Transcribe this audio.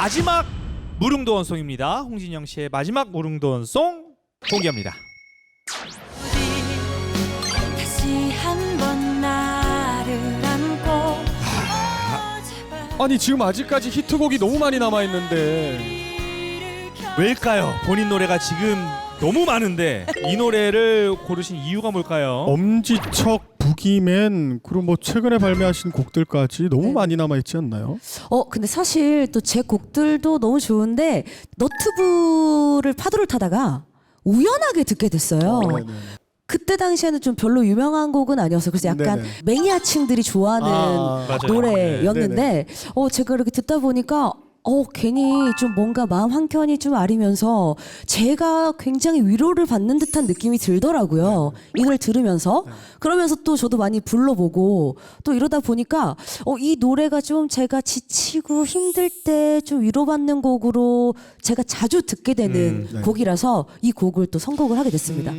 마지막 무릉도원송입니다. 홍진영 씨의 마지막 무릉도원송 공개합니다. 다시 한 번 나를 안고 어, 제발 아니 지금 아직까지 히트곡이 너무 많이 남아 있는데 왜일까요? 본인 노래가 지금 너무 많은데 이 노래를 고르신 이유가 뭘까요? 엄지척, 부기맨 그리고 뭐 최근에 발매하신 곡들까지 너무 네. 많이 남아 있지 않나요? 어 근데 사실 또 제 곡들도 너무 좋은데 너튜브를 파도를 타다가 우연하게 듣게 됐어요. 네네. 그때 당시에는 좀 별로 유명한 곡은 아니었어요. 그래서 약간 네네. 매니아층들이 좋아하는 아, 맞아요. 노래였는데 어 제가 이렇게 듣다 보니까 어 괜히 좀 뭔가 마음 한 켠이 좀 아리면서 제가 굉장히 위로를 받는 듯한 느낌이 들더라고요. 이 노래 들으면서 그러면서 또 저도 많이 불러보고 또 이러다 보니까 어 이 노래가 좀 제가 지치고 힘들 때 좀 위로받는 곡으로 제가 자주 듣게 되는 음, 네. 곡이라서 이 곡을 또 선곡을 하게 됐습니다.